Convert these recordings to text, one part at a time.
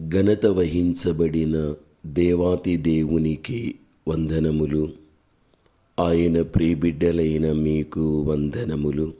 ఘనత వహించబడిన దేవాతి దేవునికి వందనములు. ఆయన ప్రియబిడ్డలైన మీకు వందనములు.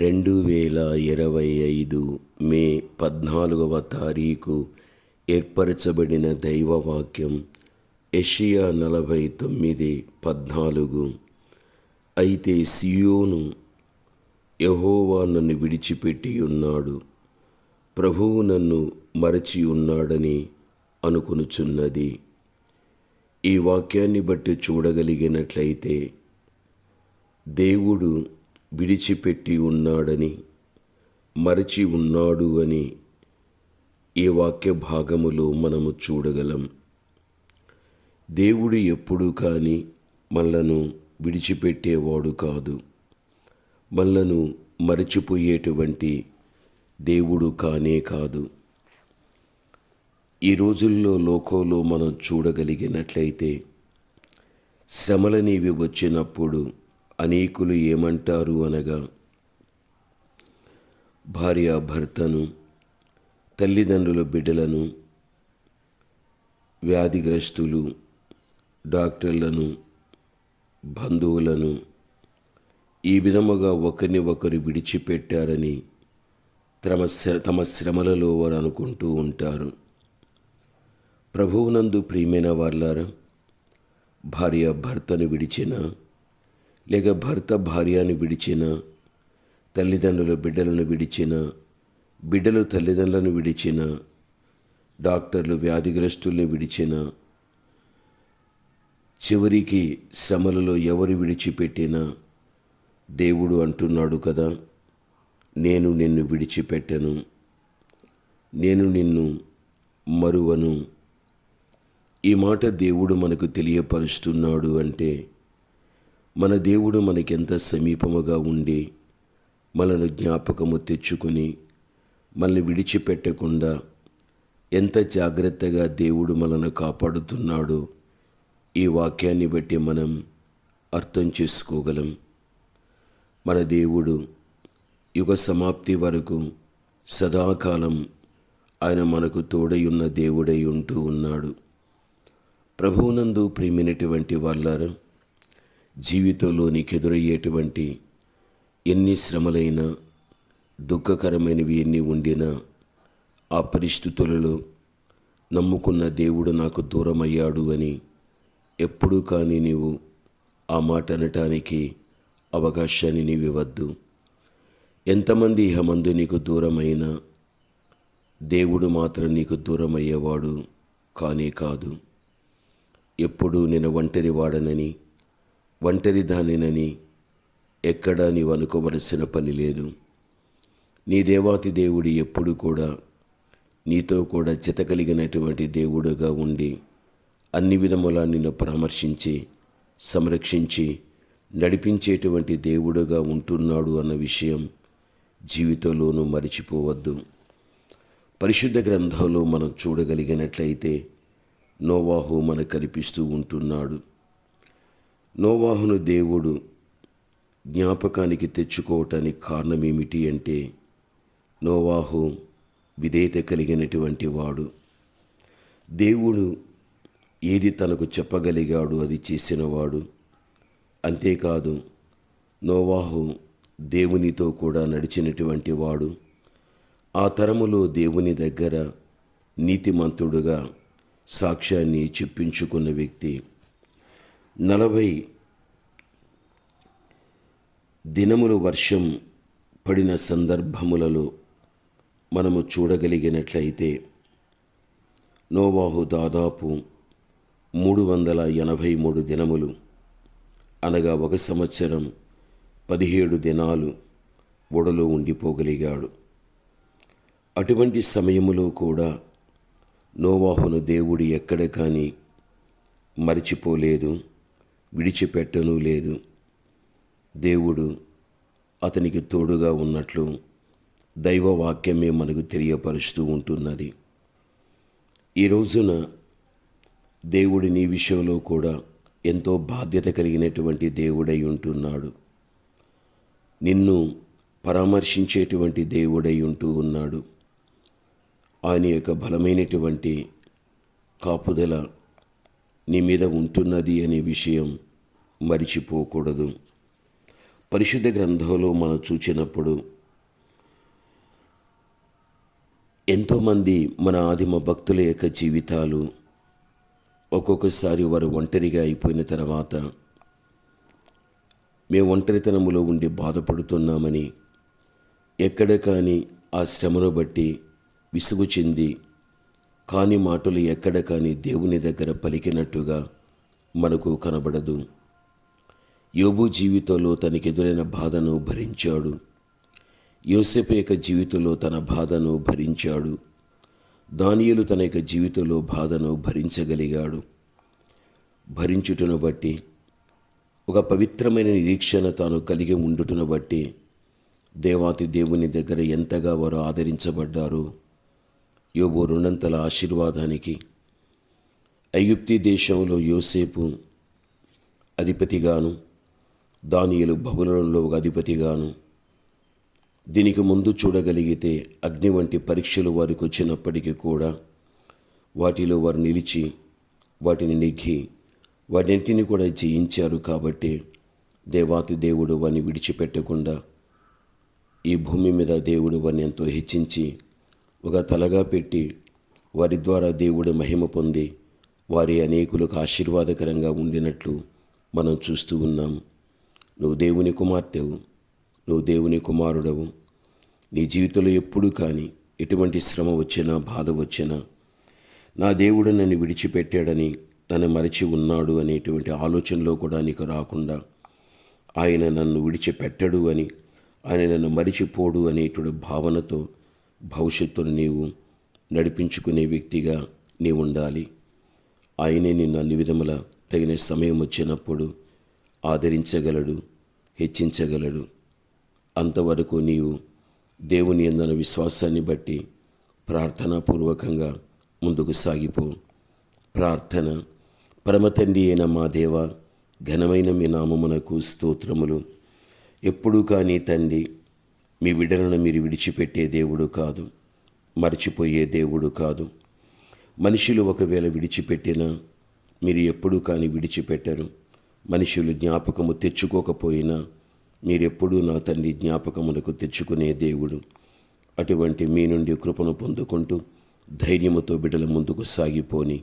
రెండు వేల ఇరవై ఐదు మే పద్నాలుగవ తారీఖు ఏర్పరచబడిన దైవవాక్యం ఎషియా నలభై తొమ్మిది పద్నాలుగు. అయితే సియోను యహోవా నన్ను విడిచిపెట్టి ఉన్నాడు. ప్రభువు నన్ను మరచి ఉన్నాడని అనుకొనుచున్నది. ఈ వాక్యాన్ని బట్టి చూడగలిగినట్లయితే దేవుడు విడిచిపెట్టి ఉన్నాడని మరచి ఉన్నాడు అని ఈ వాక్య భాగములో మనము చూడగలం. దేవుడు ఎప్పుడు కానీ మనలను విడిచిపెట్టేవాడు కాదు. మనలను మరచిపోయేటువంటి దేవుడు కానే కాదు. ఈ రోజుల్లో లోకంలో మనం చూడగలిగినట్లయితే శ్రమలనేవి వచ్చినప్పుడు అనేకులు ఏమంటారు అనగా భార్య భర్తను తల్లిదండ్రుల బిడ్డలను వ్యాధిగ్రస్తులు డాక్టర్లను బంధువులను ఈ విధముగా ఒకరిని ఒకరు విడిచిపెట్టారని తమ శ్ర- తమ శ్రమలలో వారు అనుకుంటూ ఉంటారు. ప్రభువునందు ప్రియమైన వాళ్ళారా భార్య భర్తను విడిచినా లేక భర్త భార్యను విడిచినా తల్లిదండ్రులు బిడ్డలను విడిచినా బిడ్డలు తల్లిదండ్రులను విడిచినా డాక్టర్లు వ్యాధిగ్రస్తుల్ని విడిచినా చివరికి శ్రమలలో ఎవరు విడిచిపెట్టినా దేవుడు అంటున్నాడు కదా. నేను నిన్ను విడిచిపెట్టను. నేను నిన్ను మరువను. ఈ మాట దేవుడు మనకు తెలియపరుస్తున్నాడు అంటే మన దేవుడు మనకెంత సమీపముగా ఉండి మనను జ్ఞాపకము తెచ్చుకొని మనల్ని విడిచిపెట్టకుండా ఎంత జాగ్రత్తగా దేవుడు మనను కాపాడుతున్నాడో ఈ వాక్యాన్ని బట్టి మనం అర్థం చేసుకోగలం. మన దేవుడు యుగ సమాప్తి వరకు సదాకాలం ఆయన మనకు తోడై ఉన్న దేవుడై ఉంటూ ఉన్నాడు. ప్రభువునందు ప్రేమినటువంటి వాళ్ళారా జీవితంలోనికి ఎదురయ్యేటువంటి ఎన్ని శ్రమలైనా దుఃఖకరమైనవి ఎన్ని ఉండినా ఆ పరిస్థితులలో నమ్ముకున్న దేవుడు నాకు దూరమయ్యాడు అని ఎప్పుడూ కానీ నీవు ఆ మాట అనటానికి అవకాశాన్ని నీవు ఇవ్వద్దు ఎంతమంది ఇహమందు నీకు దూరమైనా? దేవుడు మాత్రం నీకు దూరమయ్యేవాడు కానే కాదు. ఎప్పుడూ నేను ఒంటరి వాడనని ఒంటరి దానినని ఎక్కడా నీవు అనుకోవలసిన పని లేదు. నీ దేవాతి దేవుడు ఎప్పుడు కూడా నీతో కూడా చితకలిగినటువంటి దేవుడుగా ఉండి అన్ని విధములా నిన్ను పరామర్శించి సంరక్షించి నడిపించేటువంటి దేవుడుగా ఉంటున్నాడు అన్న విషయం జీవితంలోనూ మరిచిపోవద్దు. పరిశుద్ధ గ్రంథంలో మనం చూడగలిగినట్లయితే నోవాహు మనకు కనిపిస్తూ ఉంటున్నాడు. నోవాహును దేవుడు జ్ఞాపకానికి తెచ్చుకోవటానికి కారణం ఏమిటి అంటే నోవాహు విధేయత కలిగినటువంటి వాడు. దేవుడు ఏది తనకు చెప్పగలిగాడు అది చేసినవాడు. అంతేకాదు నోవాహు దేవునితో కూడా నడిచినటువంటి వాడు. ఆ తరములో దేవుని దగ్గర నీతిమంతుడుగా సాక్ష్యాన్ని చెప్పించుకున్న వ్యక్తి. నలభై దినములు వర్షం పడిన సందర్భములలో మనము చూడగలిగినట్లయితే నోవాహు దాదాపు మూడు వందల ఎనభై మూడు దినములు అనగా ఒక సంవత్సరం పదిహేడు దినాలు ఒడలో ఉండిపోగలిగాడు. అటువంటి సమయములో కూడా నోవాహును దేవుడు ఎక్కడ కానీ మరిచిపోలేదు విడిచిపెట్టను లేదు. దేవుడు అతనికి తోడుగా ఉన్నట్లు దైవవాక్యమే మనకు తెలియపరుస్తూ ఉంటున్నది. ఈ రోజున దేవుడి నీ విషయంలో కూడా ఎంతో బాధ్యత కలిగినటువంటి దేవుడై ఉంటున్నాడు. నిన్ను పరామర్శించేటువంటి దేవుడై ఉంటూ ఉన్నాడు. ఆయన యొక్క బలమైనటువంటి కాపుదల నీ మీద ఉంటున్నది అనే విషయం మరిచిపోకూడదు. పరిశుద్ధ గ్రంథంలో మనం చూచినప్పుడు ఎంతోమంది మన ఆదిమ భక్తుల యొక్క జీవితాలు ఒక్కొక్కసారి వారు ఒంటరిగా అయిపోయిన తర్వాత మేము ఒంటరితనములో ఉండి బాధపడుతున్నామని ఎక్కడ కానీ ఆ శ్రమను బట్టి విసుగు చెంది కాని మాటలు ఎక్కడ కానీ దేవుని దగ్గర పలికినట్టుగా మనకు కనబడదు. యోబు జీవితంలో తనకెదురైన బాధను భరించాడు. యోసెఫ్ యొక్క జీవితంలో తన బాధను భరించాడు. దానియులు తన యొక్క జీవితంలో బాధను భరించగలిగాడు. భరించుటను బట్టి ఒక పవిత్రమైన నిరీక్షణ తాను కలిగి ఉండుటను బట్టి దేవాతి దేవుని దగ్గర ఎంతగా వారు ఆదరించబడ్డారు? యోబు రెండంతల ఆశీర్వాదానికి. ఐగుప్తి దేశంలో యోసేపు అధిపతిగాను దానియలు బబులంలో ఒక అధిపతిగాను. దీనికి ముందు చూడగలిగితే అగ్ని వంటి పరీక్షలు వారికి వచ్చినప్పటికీ కూడా వాటిలో వారు నిలిచి వాటిని నెగ్గి వాటింటిని కూడా జయించారు కాబట్టి దేవాతి దేవుడు వారిని విడిచిపెట్టకుండా ఈ భూమి మీద దేవుడు వారిని ఎంతో హెచ్చించి ఒక తలగా పెట్టి వారి ద్వారా దేవుడు మహిమ పొంది వారి అనేకులకు ఆశీర్వాదకరంగా ఉండినట్లు మనం చూస్తూ ఉన్నాం. నువ్వు దేవుని కుమార్తెవు నువ్వు దేవుని కుమారుడవు. నీ జీవితంలో ఎప్పుడు కానీ ఎటువంటి శ్రమ వచ్చినా బాధ వచ్చినా నా దేవుడు నన్ను విడిచిపెట్టాడని నన్ను మరచి ఉన్నాడు అనేటువంటి ఆలోచనలో కూడా నీకు రాకుండా ఆయన నన్ను విడిచిపెట్టడు అని ఆయన నన్ను మరిచిపోడు అనేటువంటి భావనతో భవిష్యత్తును నీవు నడిపించుకునే వ్యక్తిగా నీవు ఉండాలి. ఆయనే నిన్ను అన్ని విధముల తగిన సమయం వచ్చినప్పుడు ఆదరించగలడు హెచ్చించగలడు. అంతవరకు నీవు దేవుని అందన విశ్వాసాన్ని బట్టి ప్రార్థనాపూర్వకంగా ముందుకు సాగిపో. ప్రార్థన పరమతండ్రి అయిన మా దేవ ఘనమైన మీ నామమునకు స్తోత్రములు. ఎప్పుడూ కానీ తండ్రి మీ విడలను మీరు విడిచిపెట్టే దేవుడు కాదు మర్చిపోయే దేవుడు కాదు. మనుషులు ఒకవేళ విడిచిపెట్టినా మీరు ఎప్పుడూ కానీ విడిచిపెట్టరు. మనుషులు జ్ఞాపకము తెచ్చుకోకపోయినా మీరెప్పుడూ నా తండ్రి జ్ఞాపకమునకు తెచ్చుకునే దేవుడు. అటువంటి మీ నుండి కృపను పొందుకుంటూ ధైర్యముతో బిడ్డల ముందుకు సాగిపోని